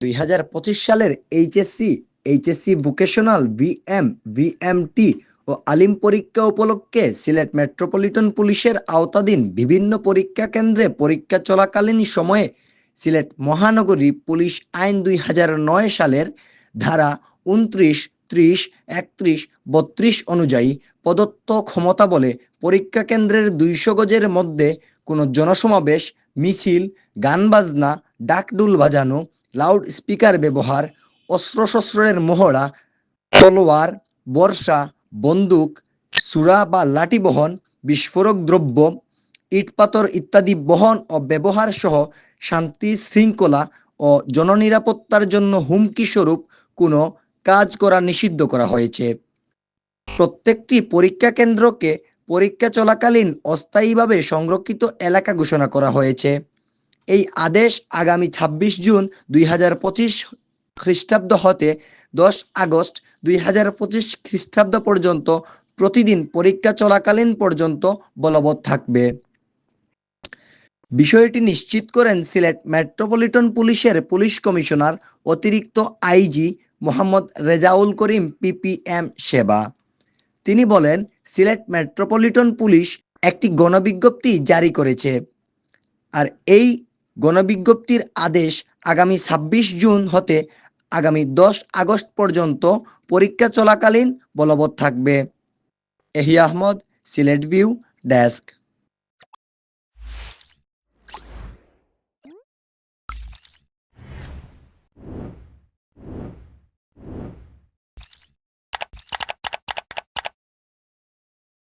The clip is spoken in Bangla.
দুই হাজার পঁচিশ সালের HSC HSC vocational, VM, VMT ও আলিম পরীক্ষা উপলক্ষে সিলেট মেট্রোপলিটন পুলিশের আওতাধীন বিভিন্ন পরীক্ষা কেন্দ্রে পরীক্ষা চলাকালীন সময়ে সিলেট মহানগরী পুলিশ আইন দুই হাজার নয় সালের ধারা উনত্রিশ, ত্রিশ, একত্রিশ, বত্রিশ অনুযায়ী প্রদত্ত ক্ষমতা বলে পরীক্ষা কেন্দ্রের দুইশো গজের মধ্যে কোনো জনসমাবেশ, মিছিল গান বাজনা ডাকডুল বাজানো লাউড স্পিকার ব্যবহার, অস্ত্রশস্ত্রের মহড়া, তলোয়ার, বর্ষা, বন্দুক, সুরা বা লাঠি বহন, বিস্ফোরক দ্রব্য, ইটপাথর ইত্যাদি বহন ও ব্যবহার সহ শান্তি শৃঙ্খলা ও জননিরাপত্তার জন্য হুমকি স্বরূপ কোনো কাজ করা নিষিদ্ধ করা হয়েছে। প্রত্যেকটি পরীক্ষা কেন্দ্রকে পরীক্ষা চলাকালীন অস্থায়ীভাবে সংরক্ষিত এলাকা ঘোষণা করা হয়েছে। এই আদেশ আগামী ছাব্বিশ জুন দুই হাজার পঁচিশ খ্রিস্টাব্দ হতে দশ আগস্ট দুই হাজার পঁচিশ খ্রিস্টাব্দ পর্যন্ত প্রতিদিন পরীক্ষা চলাকালীন পর্যন্ত বলবৎ থাকবে। বিষয়টি নিশ্চিত করেন সিলেট মেট্রোপলিটন পুলিশের পুলিশ কমিশনার অতিরিক্ত আইজি মোহাম্মদ রেজাউল করিম পিপিএম সেবা। তিনি বলেন, সিলেট মেট্রোপলিটন পুলিশ একটি গণবিজ্ঞপ্তি জারি করেছে। আর এই গণবিজ্ঞপ্তির আদেশ আগামী ছাব্বিশ জুন হতে আগামী দশ আগস্ট পর্যন্ত পরীক্ষা চলাকালীন বলবৎ থাকবে। এহি আহমদ, সিলেট ভিউ, ডেস্ক।